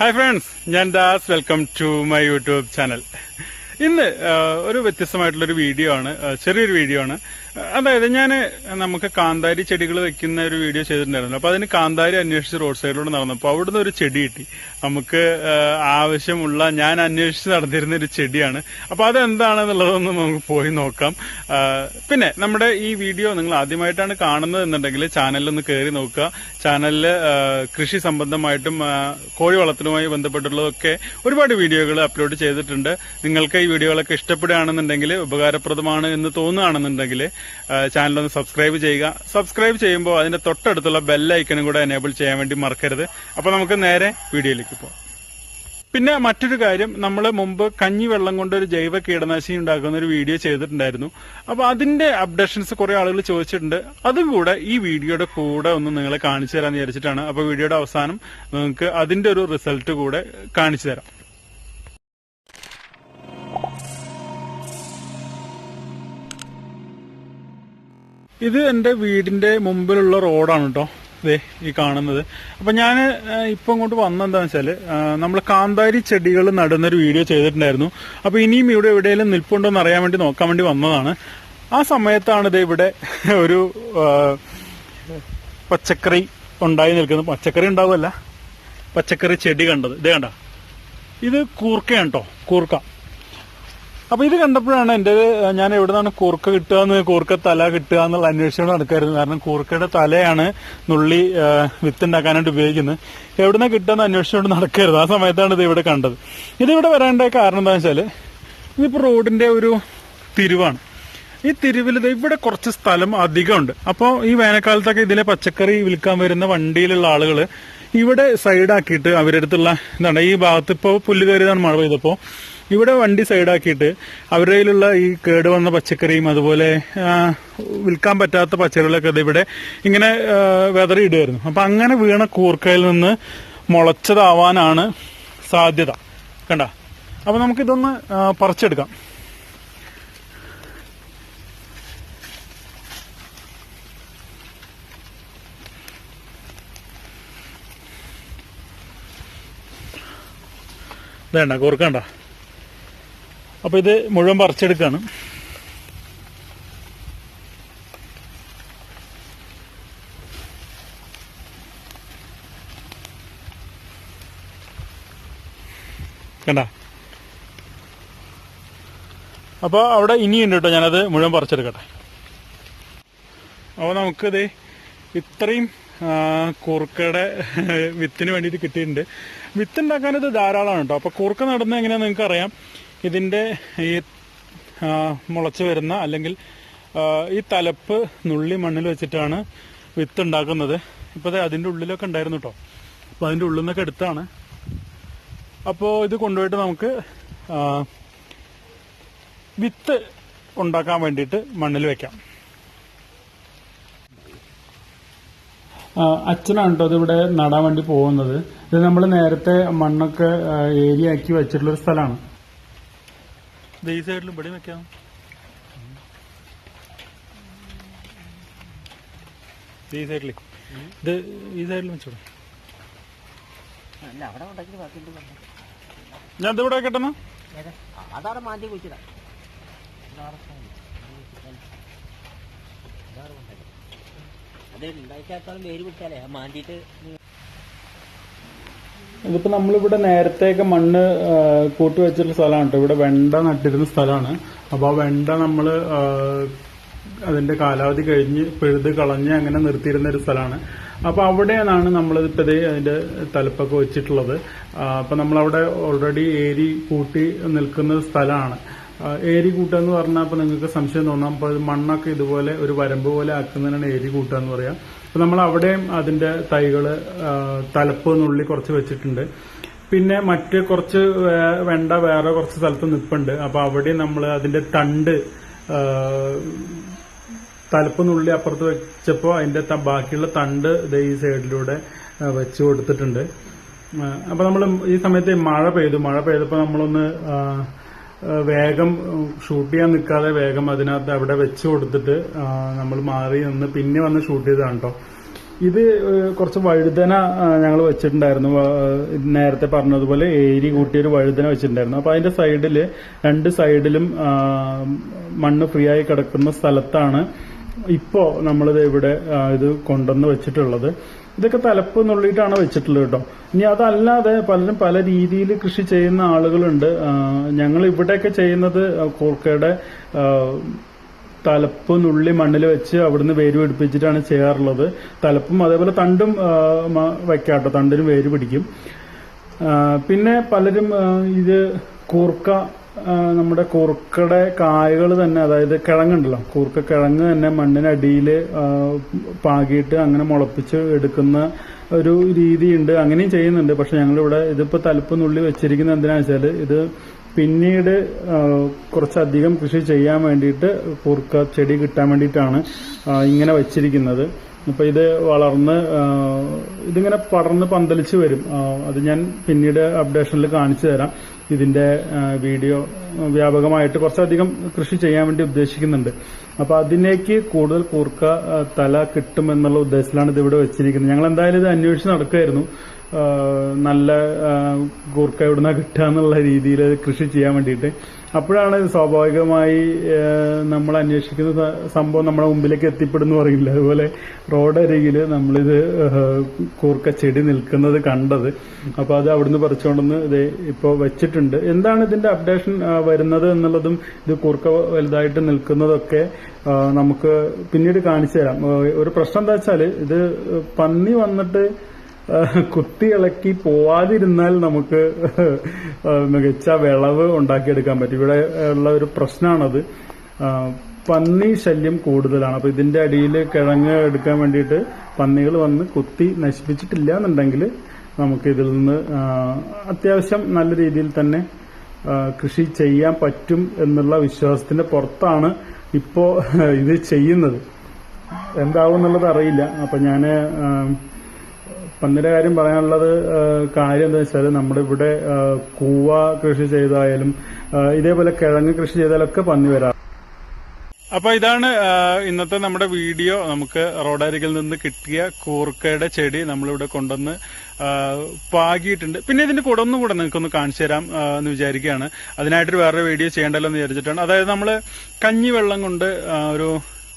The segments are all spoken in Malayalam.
ഹായ് ഫ്രണ്ട്സ് ഞാൻ Das. Welcome to my YouTube channel ഇന്ന് ഒരു വ്യത്യസ്തമായിട്ടുള്ള ഒരു വീഡിയോ ആണ്. ചെറിയൊരു വീഡിയോ ആണ്. അതായത് ഞാൻ നമുക്ക് കാന്താരി ചെടികൾ വെക്കുന്ന ഒരു വീഡിയോ ചെയ്തിട്ടുണ്ടായിരുന്നു. അപ്പൊ അതിന് കാന്താരി അന്വേഷിച്ച് റോഡ് സൈഡിലൂടെ നടന്നപ്പോൾ അവിടുന്ന് ഒരു ചെടി കിട്ടി. നമുക്ക് ആവശ്യമുള്ള ഞാൻ അന്വേഷിച്ച് നടന്നിരുന്ന ഒരു ചെടിയാണ്. അപ്പൊ അതെന്താണെന്നുള്ളതൊന്ന് നമുക്ക് പോയി നോക്കാം. പിന്നെ നമ്മുടെ ഈ വീഡിയോ നിങ്ങൾ ആദ്യമായിട്ടാണ് കാണുന്നത് എന്നുണ്ടെങ്കിൽ ചാനലിലൊന്ന് കയറി നോക്കുക. ചാനലിൽ കൃഷി സംബന്ധമായിട്ടും കോഴി വളർത്തലുമായി ബന്ധപ്പെട്ടുള്ളതൊക്കെ ഒരുപാട് വീഡിയോകൾ അപ്ലോഡ് ചെയ്തിട്ടുണ്ട്. നിങ്ങൾക്ക് ഈ വീഡിയോകളൊക്കെ ഇഷ്ടപ്പെടുകയാണെന്നുണ്ടെങ്കിൽ ഉപകാരപ്രദമാണ് എന്ന് തോന്നുകയാണെന്നുണ്ടെങ്കിൽ ചാനൽ ഒന്ന് സബ്സ്ക്രൈബ് ചെയ്യുക. സബ്സ്ക്രൈബ് ചെയ്യുമ്പോൾ അതിന്റെ തൊട്ടടുത്തുള്ള ബെല്ലൈക്കനും കൂടെ എനേബിൾ ചെയ്യാൻ വേണ്ടി മറക്കരുത്. അപ്പൊ നമുക്ക് നേരെ വീഡിയോയിലേക്ക് പോകാം പിന്നെ മറ്റൊരു കാര്യം നമ്മൾ മുമ്പ് കഞ്ഞി വെള്ളം കൊണ്ട് ഒരു ജൈവ കീടനാശിനി ഉണ്ടാക്കുന്ന ഒരു വീഡിയോ ചെയ്തിട്ടുണ്ടായിരുന്നു. അപ്പൊ അതിന്റെ അപ്ഡേഷൻസ് കുറെ ആളുകൾ ചോദിച്ചിട്ടുണ്ട്. അതും കൂടെ ഈ വീഡിയോയുടെ കൂടെ ഒന്ന് നിങ്ങളെ കാണിച്ചു തരാമെന്ന് വിചാരിച്ചിട്ടാണ്. അപ്പൊ വീഡിയോയുടെ അവസാനം നിങ്ങൾക്ക് അതിന്റെ ഒരു റിസൾട്ട് കൂടെ കാണിച്ചു തരാം. ഇത് എന്റെ വീടിന്റെ മുമ്പിലുള്ള റോഡാണ് കേട്ടോ ദേ ഈ കാണുന്നത്. അപ്പൊ ഞാൻ ഇപ്പൊ ഇങ്ങോട്ട് വന്നെന്താ വെച്ചാൽ നമ്മൾ കാന്താരി ചെടികൾ നടുന്നൊരു വീഡിയോ ചെയ്തിട്ടുണ്ടായിരുന്നു. അപ്പൊ ഇനിയും ഇവിടെ എവിടെയെങ്കിലും നിൽപ്പുണ്ടോ എന്ന് അറിയാൻ വേണ്ടി നോക്കാൻ വേണ്ടി വന്നതാണ്. ആ സമയത്താണ് ഇത് ഇവിടെ ഒരു പച്ചക്കറി ഉണ്ടായി നിൽക്കുന്നത്. പച്ചക്കറി ഉണ്ടാവുമല്ല പച്ചക്കറി ചെടി കണ്ടത്. ഇതേ കണ്ട. ഇത് കൂർക്കയാണ് കേട്ടോ കൂർക്ക. അപ്പൊ ഇത് കണ്ടപ്പോഴാണ് എന്റെ ഞാൻ എവിടെ കൂർക്ക കിട്ടുക എന്ന് കൂർക്ക തല കിട്ടുക എന്നുള്ള അന്വേഷണം നടക്കായിരുന്നു. കാരണം കൂർക്കയുടെ തലയാണ് നുള്ളി വിത്ത് വിത്തുണ്ടാക്കാനായിട്ട് ഉപയോഗിക്കുന്നത്. എവിടെ കിട്ടുക എന്ന് അന്വേഷിച്ചുകൊണ്ട് നടക്കരുത് ആ സമയത്താണ് ഇത് ഇവിടെ കണ്ടത്. ഇതിവിടെ വരേണ്ട കാരണം എന്താണെന്ന് വെച്ചാൽ ഇതിപ്പോ റോഡിന്റെ ഒരു തിരുവാണ്. ഈ തിരുവിൽ ഇവിടെ കുറച്ച് സ്ഥലം അധികമുണ്ട്. അപ്പോൾ ഈ വേനൽക്കാലത്തൊക്കെ ഇതിലെ പച്ചക്കറി വിൽക്കാൻ വരുന്ന വണ്ടിയിലുള്ള ആളുകൾ ഇവിടെ സൈഡാക്കിയിട്ട് അവരുടെ അടുത്തുള്ള എന്താണ് ഈ ഭാഗത്ത് ഇപ്പോൾ പുല്ല് കയറിയതാണ് മഴ പെയ്തപ്പോൾ ഇവിടെ വണ്ടി സൈഡാക്കിയിട്ട് അവരുടെ കയ്യിലുള്ള ഈ കേട് വന്ന പച്ചക്കറിയും അതുപോലെ വിൽക്കാൻ പറ്റാത്ത പച്ചക്കറികളൊക്കെ ഇവിടെ ഇങ്ങനെ വെതറിയിടുമായിരുന്നു അപ്പം അങ്ങനെ വീണ കൂർക്കയിൽ നിന്ന് മുളച്ചതാവാനാണ് സാധ്യത. കണ്ട? അപ്പം നമുക്കിതൊന്ന് പറിച്ചെടുക്കാം. വേണ്ട കൂർക്കണ്ട അപ്പൊ ഇത് മുഴുവൻ പറിച്ചെടുക്കാണ്. കണ്ട? അപ്പോൾ അവിടെ ഇനിയുണ്ട് കേട്ടോ ഞാനത് മുഴുവൻ പറിച്ചെടുക്കട്ടെ. അപ്പോൾ നമുക്കിത് ഇത്രയും കുറുക്കയുടെ വിത്തിന് വേണ്ടിയിട്ട് കിട്ടിയിട്ടുണ്ട്. വിത്ത് ഉണ്ടാക്കാൻ ഇത് ധാരാളമാണ് കേട്ടോ. അപ്പോൾ കൂർക്ക നടുന്നത് എങ്ങനെയാണെന്ന് നിങ്ങൾക്ക് ഇതിന്റെ ഈ മുളച്ചു വരുന്ന അല്ലെങ്കിൽ ഈ തലപ്പ് നുള്ളി മണ്ണിൽ വെച്ചിട്ടാണ് വിത്ത് ഉണ്ടാക്കുന്നത്. ഇപ്പോൾ ദേ അതിന്റെ ഉള്ളിലൊക്കെ ഉണ്ടായിരുന്നു കേട്ടോ അപ്പോൾ അതിന്റെ ഉള്ളിൽ നിന്നൊക്കെ എടുത്താണ്. അപ്പോൾ ഇത് കൊണ്ടുപോയിട്ട് നമുക്ക് വിത്ത് ഉണ്ടാക്കാൻ വേണ്ടിയിട്ട് മണ്ണിൽ വെക്കാം. അച്ഛനാണ് കേട്ടോ ഇതിവിടെ നടാൻ വേണ്ടി പോകുന്നത്. ഇത് നമ്മൾ നേരത്തെ മണ്ണൊക്കെ ഏരിയ ആക്കി വെച്ചിട്ടുള്ള ഒരു സ്ഥലമാണ്. ഈ സൈഡിലും ഇവിടെ വെക്കാം. ഈ സൈഡിൽ ഇത് ഈ സൈഡിൽ വെച്ചോളൂ. ഞാൻ ഇതിവിടെ വെക്കട്ടെന്നാ? അതവിടെ മാറ്റി കുഴിച്ചിടാം. അതെ ഉണ്ടാക്കിയാത്തോളം വേര് കുടിച്ചാലേ മാറ്റിയിട്ട് ഇതിപ്പോ നമ്മളിവിടെ നേരത്തെയൊക്കെ മണ്ണ് കൂട്ടി വെച്ചിട്ടുള്ള സ്ഥലമാണ് കേട്ടോ. ഇവിടെ വെണ്ട നട്ടിരുന്ന സ്ഥലമാണ്. അപ്പൊ ആ വെണ്ട നമ്മൾ അതിന്റെ കാലാവധി കഴിഞ്ഞ് പെഴുത് കളഞ്ഞ് അങ്ങനെ നിർത്തിയിരുന്ന ഒരു സ്ഥലമാണ്. അപ്പൊ അവിടെയാണ് നമ്മളിപ്പോ ദേ അതിന്റെ തലപ്പൊക്കെ വെച്ചിട്ടുള്ളത്. അപ്പോൾ അപ്പൊ നമ്മളവിടെ ഓൾറെഡി ഏരി കൂട്ടി നിൽക്കുന്ന സ്ഥലമാണ്. ഏരി കൂട്ടുക എന്ന് പറഞ്ഞാൽ നിങ്ങൾക്ക് സംശയം തോന്നാം. അപ്പൊ മണ്ണൊക്കെ ഇതുപോലെ ഒരു വരമ്പ് പോലെ ആക്കുന്നതിനാണ് ഏരി കൂട്ടുക എന്ന് പറയാം. അപ്പൊ നമ്മൾ അവിടെയും അതിന്റെ തൈകൾ തലപ്പ് നുള്ളി കുറച്ച് വെച്ചിട്ടുണ്ട്. പിന്നെ മറ്റ് കുറച്ച് വേണ്ട വേറെ കുറച്ച് സ്ഥലത്ത് നിപ്പുണ്ട്. അപ്പൊ അവിടെ നമ്മൾ അതിന്റെ തണ്ട് തലപ്പ് നുള്ളി അപ്പുറത്ത് വെച്ചപ്പോൾ അതിന്റെ ബാക്കിയുള്ള തണ്ട് ദേ ഈ സൈഡിലൂടെ വെച്ചു കൊടുത്തിട്ടുണ്ട്. ആ, അപ്പൊ നമ്മൾ ഈ സമയത്ത് മഴ പെയ്തു. മഴ പെയ്തപ്പോൾ നമ്മളൊന്ന് വേഗം ഷൂട്ട് ചെയ്യാൻ നിൽക്കാതെ വേഗം അതിനകത്ത് അവിടെ വെച്ച് കൊടുത്തിട്ട് നമ്മൾ മാറി നിന്ന് പിന്നെ വന്ന് ഷൂട്ട് ചെയ്തതാണ് കേട്ടോ ഇത് കുറച്ച് വഴുതന ഞങ്ങൾ വെച്ചിട്ടുണ്ടായിരുന്നു. നേരത്തെ പറഞ്ഞതുപോലെ ഏരി കൂട്ടിയൊരു വഴുതന വെച്ചിട്ടുണ്ടായിരുന്നു. അപ്പൊ അതിന്റെ സൈഡിൽ രണ്ട് സൈഡിലും മണ്ണ് ഫ്രീ ആയി കിടക്കുന്ന സ്ഥലത്താണ് ഇപ്പോ നമ്മളിത് ഇവിടെ ഇത് കൊണ്ടുവന്ന് വെച്ചിട്ടുള്ളത്. ഇതൊക്കെ തലപ്പ് നുള്ളിയിട്ടാണ് വെച്ചിട്ടുള്ളത് കേട്ടോ. ഇനി അതല്ലാതെ പലരും പല രീതിയിൽ കൃഷി ചെയ്യുന്ന ആളുകളുണ്ട്. ഞങ്ങൾ ഇവിടെയൊക്കെ ചെയ്യുന്നത് കൂർക്കയുടെ തലപ്പ് നുള്ളി മണ്ണിൽ വെച്ച് അവിടുന്ന് വേര് പിടിപ്പിച്ചിട്ടാണ് ചെയ്യാറുള്ളത്. തലപ്പും അതേപോലെ തണ്ടും വെക്കാട്ടോ തണ്ടിന് വേര് പിടിക്കും. പിന്നെ പലരും ഇത് കൂർക്ക നമ്മുടെ കുറുക്കടെ കായകൾ തന്നെ അതായത് കിഴങ്ങുണ്ടല്ലോ കുറുക്ക കിഴങ്ങ് തന്നെ മണ്ണിനടിയിൽ പാകിയിട്ട് അങ്ങനെ മുളപ്പിച്ച് എടുക്കുന്ന ഒരു രീതിയുണ്ട് അങ്ങനെയും ചെയ്യുന്നുണ്ട്. പക്ഷെ ഞങ്ങളിവിടെ ഇതിപ്പോ തലപ്പുനുള്ളി വെച്ചിരിക്കുന്നത് എന്തിനാ വെച്ചാൽ ഇത് പിന്നീട് കുറച്ചധികം കൃഷി ചെയ്യാൻ വേണ്ടിയിട്ട് കൂർക്ക ചെടി കിട്ടാൻ വേണ്ടിയിട്ടാണ് ഇങ്ങനെ വെച്ചിരിക്കുന്നത്. അപ്പൊ ഇത് വളർന്ന് ഇതിങ്ങനെ പടർന്ന് പന്തലിച്ച് വരും. അത് ഞാൻ പിന്നീട് അപ്ഡേഷനിൽ കാണിച്ചു തരാം. ഇതിന്റെ വീഡിയോ വ്യാപകമായിട്ട് കുറച്ചധികം കൃഷി ചെയ്യാൻ വേണ്ടി ഉദ്ദേശിക്കുന്നുണ്ട്. അപ്പൊ അതിലേക്ക് കൂടുതൽ കൂർക്ക തല കിട്ടുമെന്നുള്ള ഉദ്ദേശത്തിലാണ് ഇത് ഇവിടെ വെച്ചിരിക്കുന്നത്. ഞങ്ങൾ എന്തായാലും ഇത് അന്വേഷിച്ച് നടക്കുമായിരുന്നു നല്ല കൂർക്ക എവിടുന്ന കിട്ടുക എന്നുള്ള രീതിയിൽ കൃഷി ചെയ്യാൻ വേണ്ടിയിട്ട്. അപ്പോഴാണ് സ്വാഭാവികമായി നമ്മൾ അന്വേഷിക്കുന്ന സംഭവം നമ്മുടെ മുമ്പിലേക്ക് എത്തിപ്പെടുന്നു പറയില്ല അതുപോലെ റോഡരികിൽ നമ്മളിത് കൂർക്ക ചെടി നിൽക്കുന്നത് കണ്ടത്. അപ്പൊ അത് അവിടുന്ന് പറിച്ചുകൊണ്ടെന്ന് ഇത് ഇപ്പോൾ വെച്ചിട്ടുണ്ട്. എന്താണ് ഇതിന്റെ അപ്ഡേഷൻ വരുന്നത് എന്നുള്ളതും ഇത് കൂർക്ക വലുതായിട്ട് നിൽക്കുന്നതൊക്കെ നമുക്ക് പിന്നീട് കാണിച്ചു തരാം. ഒരു പ്രശ്നം എന്താ വെച്ചാൽ ഇത് പന്നി വന്നിട്ട് ആഹ് കുത്തി ഇളക്കി പോവാതിരുന്നാൽ നമുക്ക് മികച്ച വിളവ് ഉണ്ടാക്കിയെടുക്കാൻ പറ്റും. ഇവിടെ ഉള്ള ഒരു പ്രശ്നമാണത് പന്നി ശല്യം കൂടുതലാണ്. അപ്പൊ ഇതിന്റെ അടിയിൽ കിഴങ്ങ് എടുക്കാൻ വേണ്ടിയിട്ട് പന്നികൾ വന്ന് കുത്തി നശിപ്പിച്ചിട്ടില്ല എന്നുണ്ടെങ്കിൽ നമുക്ക് ഇതിൽ നിന്ന് അത്യാവശ്യം നല്ല രീതിയിൽ തന്നെ കൃഷി ചെയ്യാൻ പറ്റും എന്നുള്ള വിശ്വാസത്തിന്റെ പുറത്താണ് ഇപ്പോ ഇത് ചെയ്യുന്നത്. എന്താവും എന്നുള്ളത് അറിയില്ല. അപ്പൊ ഞാൻ പന്നിന്റെ കാര്യം പറയാനുള്ളത് കാര്യം എന്താ വെച്ചാൽ നമ്മുടെ ഇവിടെ കൂവ കൃഷി ചെയ്തായാലും ഇതേപോലെ കിഴങ്ങ് കൃഷി ചെയ്താലൊക്കെ പന്നി വരാം അപ്പൊ ഇതാണ് ഇന്നത്തെ നമ്മുടെ വീഡിയോ. നമുക്ക് റോഡരികിൽ നിന്ന് കിട്ടിയ കൂർക്കയുടെ ചെടി നമ്മളിവിടെ കൊണ്ടുവന്ന് പാകിയിട്ടുണ്ട്. പിന്നെ ഇതിന്റെ കൂടെ ഒന്നും കൂടെ നിങ്ങൾക്കൊന്ന് കാണിച്ചു തരാം എന്ന് വിചാരിക്കുകയാണ്. അതിനായിട്ടൊരു വേറെ വീഡിയോ ചെയ്യേണ്ടല്ലോ എന്ന് വിചാരിച്ചിട്ടാണ്. അതായത് നമ്മൾ കഞ്ഞിവെള്ളം കൊണ്ട് ഒരു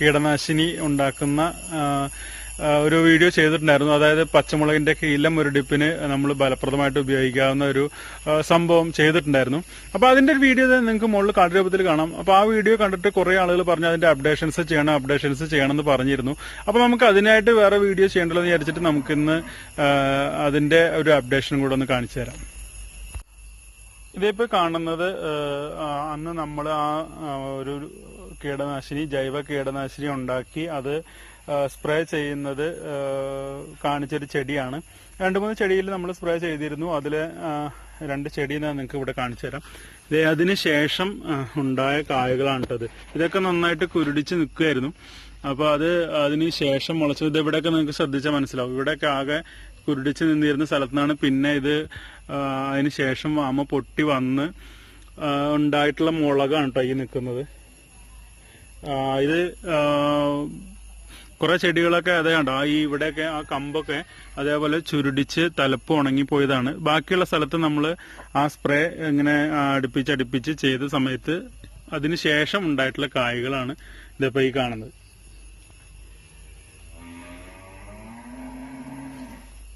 കീടനാശിനി ഉണ്ടാക്കുന്ന ഒരു വീഡിയോ ചെയ്തിട്ടുണ്ടായിരുന്നു. അതായത് പച്ചമുളകിന്റെ കീലം ഒരു ഡിപ്പിന് നമ്മൾ ഫലപ്രദമായിട്ട് ഉപയോഗിക്കാവുന്ന ഒരു സംഭവം ചെയ്തിട്ടുണ്ടായിരുന്നു. അപ്പൊ അതിന്റെ ഒരു വീഡിയോ നിങ്ങൾക്ക് മുകളിൽ കാർഡ് രൂപത്തിൽ കാണാം. അപ്പൊ ആ വീഡിയോ കണ്ടിട്ട് കുറെ ആളുകൾ പറഞ്ഞു അതിന്റെ അപ്ഡേഷൻസ് ചെയ്യണം അപ്ഡേഷൻസ് ചെയ്യണം എന്ന് പറഞ്ഞിരുന്നു. അപ്പൊ നമുക്ക് അതിനായിട്ട് വേറെ വീഡിയോ ചെയ്യേണ്ടതെന്ന് വിചാരിച്ചിട്ട് നമുക്കിന്ന് അതിന്റെ ഒരു അപ്ഡേഷൻ കൂടെ ഒന്ന് കാണിച്ചു തരാം. ഇതേപ്പോ കാണുന്നത് അന്ന് നമ്മൾ ആ, ഒരു കീടനാശിനി ജൈവ കീടനാശിനി ഉണ്ടാക്കി അത് സ്പ്രേ ചെയ്യുന്നത് കാണിച്ചൊരു ചെടിയാണ്. രണ്ട് മൂന്ന് ചെടിയിൽ നമ്മൾ സ്പ്രേ ചെയ്തിരുന്നു. അതിൽ രണ്ട് ചെടി ഞാൻ നിങ്ങൾക്ക് ഇവിടെ കാണിച്ചു തരാം. ഇത് അതിന് ശേഷം ഉണ്ടായ ഇതൊക്കെ നന്നായിട്ട് കുരുടിച്ച് നിൽക്കുമായിരുന്നു അപ്പൊ അത് അതിന് ശേഷം മുളച്ചു ഇത് ഇവിടെയൊക്കെ നിങ്ങൾക്ക് ശ്രദ്ധിച്ചാൽ മനസ്സിലാവും. ഇവിടെയൊക്കെ ആകെ കുരുടിച്ച് നിന്നിരുന്ന സ്ഥലത്തു നിന്നാണ് പിന്നെ ഇത് അതിന് ശേഷം പൊട്ടി വന്ന് ഉണ്ടായിട്ടുള്ള മുളകാണ് കേട്ടോ ഈ നിൽക്കുന്നത്. ഇത് കുറെ ചെടികളൊക്കെ അതേ കണ്ടോ? ഈ ഇവിടെയൊക്കെ ആ കമ്പൊക്കെ അതേപോലെ ചുരുടിച്ച് തലപ്പ് ഉണങ്ങിപ്പോയതാണ് ബാക്കിയുള്ള സ്ഥലത്ത് നമ്മൾ ആ സ്പ്രേ ഇങ്ങനെ അടുപ്പിച്ച് അടുപ്പിച്ച് ചെയ്ത സമയത്ത് അതിന് ശേഷം ഉണ്ടായിട്ടുള്ള കായ്കളാണ് ഇതിപ്പോ ഈ കാണുന്നത്.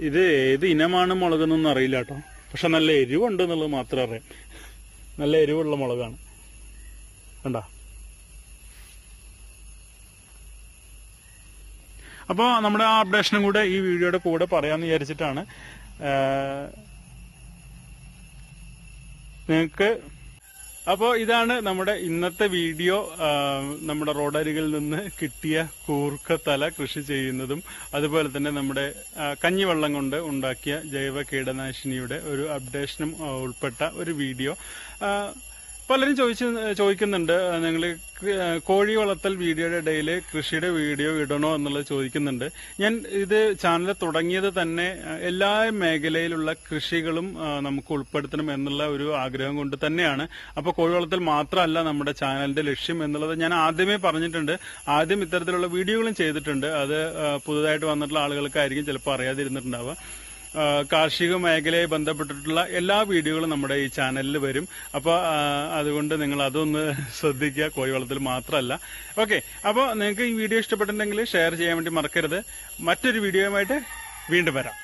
ഇത് ഏത് ഇനമാണ് മുളകെന്നൊന്നും അറിയില്ല കേട്ടോ. പക്ഷെ നല്ല എരിവുണ്ട് എന്നുള്ളത് മാത്രം അറിയാം. നല്ല എരിവുള്ള മുളകാണ്. കണ്ടോ? അപ്പോൾ നമ്മുടെ ആ അപ്ഡേഷനും കൂടെ ഈ വീഡിയോയുടെ കൂടെ പറയാമെന്ന് വിചാരിച്ചിട്ടാണ്. നിങ്ങൾക്ക് അപ്പോൾ ഇതാണ് നമ്മുടെ ഇന്നത്തെ വീഡിയോ. നമ്മുടെ റോഡരികിൽ നിന്ന് കിട്ടിയ കൂർക്കത്തല കൃഷി ചെയ്യുന്നതും അതുപോലെ തന്നെ നമ്മുടെ കഞ്ഞിവെള്ളം കൊണ്ട് ഉണ്ടാക്കിയ ജൈവ കീടനാശിനിയുടെ ഒരു അപ്ഡേഷനും ഉൾപ്പെട്ട ഒരു വീഡിയോ. പലരും ചോദിച്ചു ചോദിക്കുന്നുണ്ട്. നിങ്ങൾ കോഴി വളർത്തൽ വീഡിയോയുടെ ഇടയിൽ കൃഷിയുടെ വീഡിയോ ഇടണോ എന്നുള്ളത് ചോദിക്കുന്നുണ്ട്. ഞാൻ ഇത് ചാനൽ തുടങ്ങിയത് തന്നെ എല്ലാ മേഖലയിലുള്ള കൃഷികളും നമുക്ക് ഉൾപ്പെടുത്തണം എന്നുള്ള ഒരു ആഗ്രഹം കൊണ്ട് തന്നെയാണ്. അപ്പോൾ കോഴി വളർത്തൽ മാത്രമല്ല നമ്മുടെ ചാനലിന്റെ ലക്ഷ്യം എന്നുള്ളത് ഞാൻ ആദ്യമേ പറഞ്ഞിട്ടുണ്ട്. ആദ്യം ഇത്തരത്തിലുള്ള വീഡിയോകളും ചെയ്തിട്ടുണ്ട്. അത് പുതുതായിട്ട് വന്നിട്ടുള്ള ആളുകൾക്കായിരിക്കും ചിലപ്പോൾ അറിയാതിരുന്നിട്ടുണ്ടാവുക. കാർഷിക മേഖലയെ ബന്ധപ്പെട്ടിട്ടുള്ള എല്ലാ വീഡിയോകളും നമ്മുടെ ഈ ചാനലിൽ വരും. അപ്പോൾ അതുകൊണ്ട് നിങ്ങൾ അതൊന്ന് ശ്രദ്ധിക്കുക. കോഴി വളർത്തൽ മാത്രമല്ല. ഓക്കെ അപ്പോൾ നിങ്ങൾക്ക് ഈ വീഡിയോ ഇഷ്ടപ്പെട്ടിട്ടുണ്ടെങ്കിൽ ഷെയർ ചെയ്യാൻ വേണ്ടി മറക്കരുത്. മറ്റൊരു വീഡിയോയുമായിട്ട് വീണ്ടും വരാം.